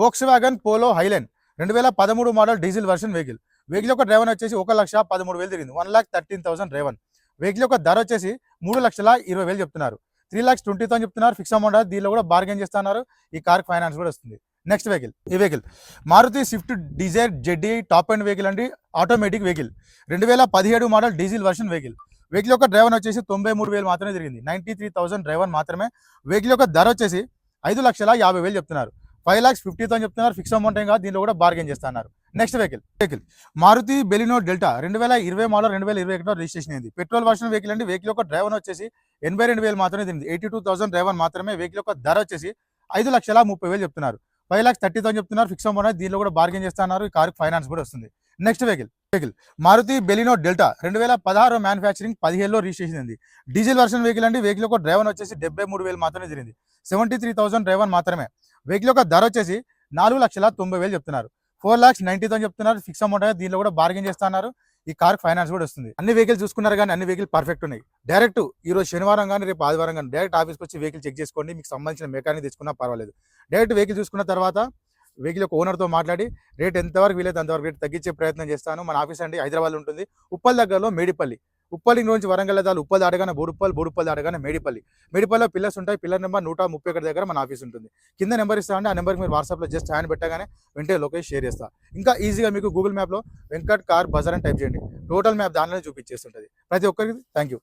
Volks wagon polo highline రెండు వేల పదమూడు model diesel version vehicle vehicle యొక్క డ్రైవన్ వచ్చేసి ఒక లక్ష పదమూడు వేలు తిరిగింది. One lakh thirteen thousand driven vehicle యొక్క ధర వచ్చేసి మూడు లక్షల ఇరవై వేలు చెప్తున్నారు. త్రీ లాక్స్ ట్వంటీ థౌసండ్ చెప్తున్నారు. ఫిక్స్ అమౌంట్ దీనిలో కూడా బార్గెన్ చేస్తున్నారు. ఈ కార్ ఫైనాన్స్ కూడా వస్తుంది. నెక్స్ట్ వెహికల్ ఈ vehicle Maruti swift dzire ZDi top end vehicle అండి. ఆటోమేటిక్ వెహికల్ రెండు వేల పదిహేడు model diesel version vehicle vehicle యొక్క డ్రైవర్ వచ్చేసి తొంభై మూడు వేలు మాత్రమే తిరిగింది. నైంటీ త్రీ థౌసండ్ డ్రైవర్ మాత్రమే. వెహికల్ యొక్క ధర వచ్చేసి ఐదు లక్షల యాభై వేలు చెప్తున్నారు. ఫైవ్ లాక్స్ ఫిఫ్టీ థౌసండ్ చెప్తున్నారు ఫిక్స్ అమౌంట్ ఏం కాదు దీనిలో కూడా బార్గెన్ చేస్తున్నారు next vehicle vehicle Maruti Baleno delta. రెండు వేల ఇరవై మోడల్ రెండు వేల ఇరవై ఒకటిలో రిజిస్ట్రేషన్ అయింది. పెట్రోల్ వర్షన్ వెహికల్ అండి. వెహికల్ యొక్క డ్రైవర్ వచ్చేసి ఎనభై రెండు వేలు మాత్రమే తిరిగింది. ఎయిటీ టూ థౌసండ్ డ్రైవర్ మాత్రమే వెహికల్ యొక్క ధర వచ్చేసి ఐదు లక్షల ముప్పై వేలు చెప్తున్నారు. ఫైవ్ లాక్స్ థర్టీ థౌసండ్ చెప్తున్నారు. ఫిక్స్ అమౌంట్ దీనిలో కూడా బార్గెన్ చేస్తున్నారు ఈ కారు ఫైనాన్స్ కూడా వస్తుంది. Next vehicle vehicle Maruti Baleno delta. రెండు వేల పదహారు మ్యానుఫ్యాక్చరింగ్ పదిహేడులో రిజిస్ట్రేషన్ అయింది. డీజిల్ వర్షన్ వెహికల్ అండి. వెహికల్ యొక్క డ్రైవర్ వచ్చేసి డెబ్బై మూడు వేలు మాత్రమే తిరిగింది. సెవెంటీ త్రీ థౌసండ్ డ్రైవర్ మాత్రమే. వెహికల్ యొక్క ధర వచ్చేసి నాలుగు లక్షల తొంభై వేలు చెప్తున్నారు. ఫోర్ లాక్స్ నైన్టీ థౌసండ్ చెప్తున్నారు. ఫిక్స్ అమౌంట్ అనేది దీనిలో కూడా బార్గెన్ చేస్తున్నారు ఈ కార్ ఫైనాన్స్ కూడా వస్తుంది. అన్ని వెహికల్ చూసుకున్నారు కానీ అన్ని వెహికల్ పర్ఫెక్ట్ ఉన్నాయి. డైరెక్ట్ ఈ రోజు శనివారం కానీ రేపు ఆదివారం కానీ డైరెక్ట్ ఆఫీస్కి వచ్చి వెహికల్ చెక్ చేసుకోండి. మీకు సంబంధించిన మెకానిక్ తీసుకున్నా పర్వాలేదు. డైరెక్ట్ వెహికల్ చూసుకున్న తర్వాత వెహికల్ యొక్క ఓనర్తో మాట్లాడి రేట్ ఎంతవరకు వీలైతే అంతవరకు రేట్ తగ్గించే ప్రయత్నం చేస్తాను. మన ఆఫీస్ అండి హైదరాబాద్ ఉంటుంది. ఉప్పల్ దగ్గరలో మేడిపల్లి. ఉప్పల్లి నుంచి వరంగల్ దాదాపు ఉప్పల్ దాడగానే బోడుప్పల్ బోడుప్పల్ దాడగానే మేడిపల్లి. మేడిపల్లిలో పిల్లర్స్ ఉంటాయి పిల్లర్ నెంబర్ నూట ముప్పై ఒకటి దగ్గర మన ఆఫీస్ ఉంటుంది. కింద నెంబర్ ఇస్తామంటే ఆ నెంబర్కి మీరు వాట్సాప్లో జస్ట్ హ్యాండ్ పెట్టగానే వెంటనే లొకేషన్ షేర్ చేస్తా. ఇంకా ఈజీగా మీకు గూగుల్ మ్యాప్లో వెంకట్ కార్ బజార్ అని టైప్ చేయండి. టోటల్ మ్యాప్ దానిలోనే చూపించేస్తుంటుంది. ప్రతి ఒక్కరికి థ్యాంక్ యూ.